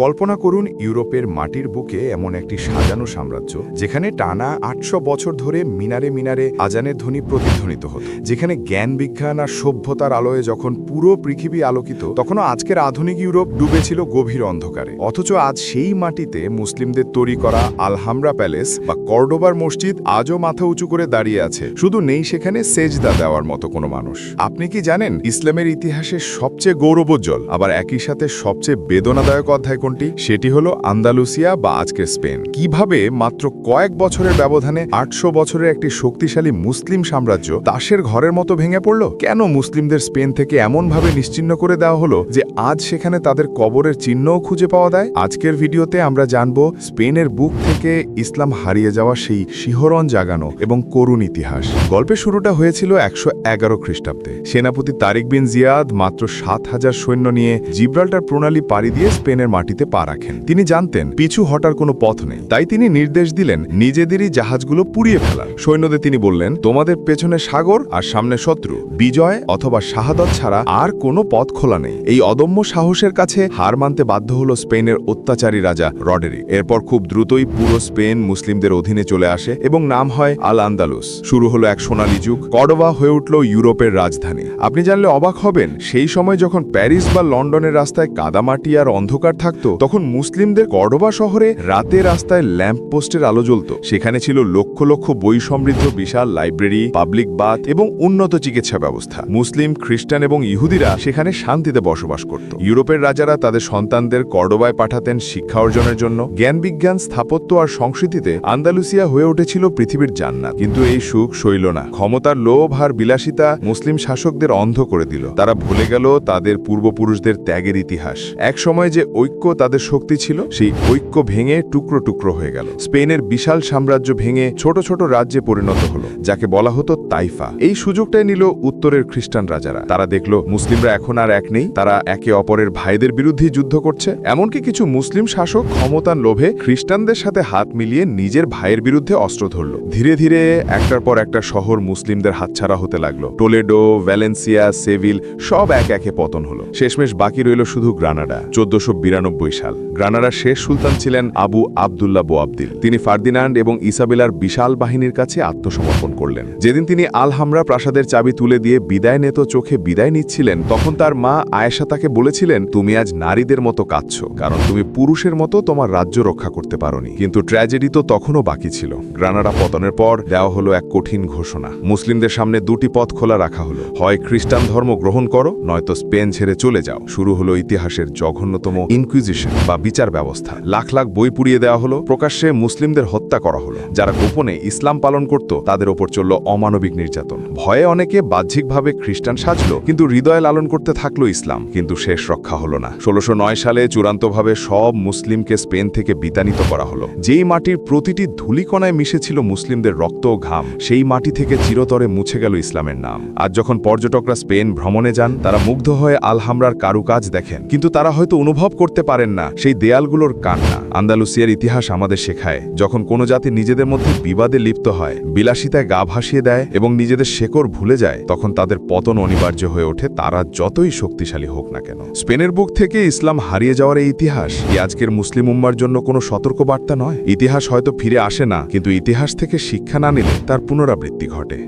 কল্পনা করুন ইউরোপের মাটির বুকে এমন একটি সাজানো সাম্রাজ্য, যেখানে টানা আটশো বছর ধরে মিনারে মিনারে আজানের ধ্বনি প্রতিধ্বনিত হতো। যেখানে জ্ঞান বিজ্ঞান আর সভ্যতার আলোয় যখন পুরো পৃথিবী আলোকিত, তখনও আজকের আধুনিক ইউরোপ ডুবেছিল গভীর অন্ধকারে। অথচ আজ সেই মাটিতে মুসলিমদের তৈরি করা আলহামরা প্যালেস বা কর্ডোবার মসজিদ আজও মাথা উঁচু করে দাঁড়িয়ে আছে। শুধু নেই সেখানে সেজদা দেওয়ার মতো কোনো মানুষ। আপনি কি জানেন, ইসলামের ইতিহাসে সবচেয়ে গৌরবোজ্জ্বল, আবার একই সাথে সবচেয়ে বেদনাদায়ক অধ্যায় কোনটি? সেটি হলো আন্দালুসিয়া বা আজকের স্পেন। কীভাবে মাত্র কয়েক বছরের ব্যবধানে আটশো বছরের একটি শক্তিশালী মুসলিম সাম্রাজ্য তাসের ঘরের মতো ভেঙে পড়ল? কেন মুসলিমদের স্পেন থেকে এমনভাবে নিশ্চিহ্ন করে দেওয়া হলো যে আজ সেখানে তাদের কবরের চিহ্নও খুঁজে পাওয়া যায়? আজকের ভিডিওতে আমরা জানব স্পেনের বুক থেকে ইসলাম হারিয়ে যাওয়া সেই শিহরণ জাগানো এবং করুণ ইতিহাস। গল্পের শুরুটা হয়েছিল একশো এগারো খ্রিস্টাব্দে। সেনাপতি তারিক বিন জিয়াদ মাত্র সাত হাজার সৈন্য নিয়ে জিব্রাল্টার প্রণালী পাড়ি দিয়ে স্পেনের মাটিতে পা রাখেন। তিনি জানতেন, পিছু হটার কোনো পথ নেই। তাই তিনি নির্দেশ দিলেন, নিজেদেরই জাহাজগুলো পুড়িয়ে ফেলার। সৈন্যদের তিনি বললেন, তোমাদের পেছনে সাগর আর সামনে শত্রু। বিজয় অথবা শাহাদত ছাড়া আর কোনো পথ খোলা নেই। এই অদম্য সাহসের কাছে হার মানতে বাধ্য হল স্পেনের অত্যাচারী রাজা রডেরি এরপর খুব দ্রুতই পুরো স্পেন মুসলিমদের অধীনে চলে আসে এবং নাম হয় আল আন্দালুস শুরু হলো এক সোনালী যুগ কডোভা হয়ে উঠল ইউরোপের রাজধানী। আপনি জানলে অবাক হবেন, সেই সময় যখন প্যারিস বা লন্ডনের রাস্তায় কাদামাটি আর অন্ধকার থাকতো তখন মুসলিমদের কর্ডোবা শহরে রাতে রাস্তায় ল্যাম্প পোস্টের আলো জ্বলত। সেখানে ছিল লক্ষ লক্ষ বই সমৃদ্ধ বিশাল লাইব্রেরি, পাবলিক বাথ এবং উন্নত চিকিৎসা ব্যবস্থা। মুসলিম, খ্রিস্টান এবং ইহুদিরা সেখানে শান্তিতে বসবাস করত। ইউরোপের রাজারা তাদের সন্তানদের কর্ডোবায় পাঠাতেন শিক্ষা অর্জনের জন্য। জ্ঞান বিজ্ঞান, স্থাপত্য আর সংস্কৃতিতে আন্দালুসিয়া হয়ে উঠেছিল পৃথিবীর জান্নাত। কিন্তু এই সুখ সইল না। ক্ষমতার লোভ আর বিলাসিতা মুসলিম শাসকদের অন্ধ করে দিল। তারা ভুলে গেল তাদের পূর্বপুরুষদের ত্যাগের ইতিহাস। এক সময় যে ঐক্য তাদের শক্তি ছিল, সেই ঐক্য ভেঙে টুকরো টুকরো হয়ে গেল। স্পেনের বিশাল সাম্রাজ্য ভেঙে ছোট ছোট রাজ্যে পরিণত হলো, যাকে বলা হতো তাইফা। এই সুযোগটাই নিল উত্তরের খ্রিস্টান রাজারা। তারা দেখল, মুসলিমরা এখন আর এক নেই, তারা একে অপরের ভাইদের বিরুদ্ধে যুদ্ধ করছে। এমনকি কিছু মুসলিম শাসক ক্ষমতার লোভে খ্রিস্টানদের সাথে হাত মিলিয়ে নিজের ভাইয়ের বিরুদ্ধে অস্ত্র ধরল। ধীরে ধীরে একটার পর একটা শহর মুসলিমদের হাতছাড়া হতে লাগল। টোলেডো, ভ্যালেন্সিয়া, সেভিল সব এক একে পতন হলো। শেষমেশ বাকি রইল শুধু গ্রানাডা। চোদ্দশো সাল। গ্রানাডার শেষ সুলতান ছিলেন আবু আবদুল্লাহ বোয়াবদিল। তিনি ফার্দিনান্ড এবং ইসাবেলার বিশাল বাহিনীর কাছে আত্মসমর্পণ করলেন। যেদিন তিনি আলহামরা প্রাসাদের চাবি তুলে দিয়ে বিদায় নেত চোখে বিদায় নিচ্ছিলেন, তখন তার মা আয়েশা তাকে বলেছিলেন, তুমি আজ নারীদের মতো কাঁদছ, কারণ তুমি পুরুষের মতো তোমার রাজ্য রক্ষা করতে পারোনি। কিন্তু ট্র্যাজেডি তো তখনও বাকি ছিল। গ্রানাডা পতনের পর দেওয়া হলো এক কঠিন ঘোষণা। মুসলিমদের সামনে দুটি পথ খোলা রাখা হলো। হয় খ্রিস্টান ধর্ম গ্রহণ করো, নয়তো স্পেন ছেড়ে চলে যাও। শুরু হলো ইতিহাসের জঘন্যতম ইনকুইজিশন। বা বিচার ব্যবস্থা। লাখ লাখ বই পুড়িয়ে দেওয়া হলো, প্রকাশ্যে মুসলিমদের হত্যা করা হলো। যারা গোপনে ইসলাম পালন করত, তাদের ওপর চলল অমানবিক নির্যাতন। ভয়ে অনেকে বাহ্যিকভাবে খ্রিস্টান সাজলো, কিন্তু হৃদয়ে লালন করতে থাকল ইসলাম। কিন্তু শেষ রক্ষা হলো না। ষোলোশো সালে চূড়ান্তভাবে সব মুসলিমকে স্পেন থেকে বিতাড়িত করা হলো। যেই মাটির প্রতিটি ধুলিকণায় মিশেছিল মুসলিমদের রক্ত ও ঘাম, সেই মাটি থেকে চিরতরে মুছে গেল ইসলামের নাম। আজ যখন পর্যটকরা স্পেন ভ্রমণে যান, তারা মুগ্ধ হয়ে আলহামরার কারুকাজ দেখেন। কিন্তু তারা হয়তো অনুভব করতে পারেন না, সেই দেয়ালগুলোর কান্না। আন্দালুসিয়ার ইতিহাস আমাদের শেখায়, যখন কোনো জাতি নিজেদের মধ্যে বিবাদে লিপ্ত হয়, বিলাসিতায় গা ভাসিয়ে দেয় এবং নিজেদের শেকড় ভুলে যায়, তখন তাদের পতন অনিবার্য হয়ে ওঠে, তারা যতই শক্তিশালী হোক না কেন। স্পেনের বুক থেকে ইসলাম হারিয়ে যাওয়ার এই ইতিহাস, কি আজকের মুসলিম উম্মার জন্য কোনো সতর্কবার্তা নয়? ইতিহাস হয়তো ফিরে আসে না, কিন্তু ইতিহাস থেকে শিক্ষা না নিলে তার পুনরাবৃত্তি ঘটে।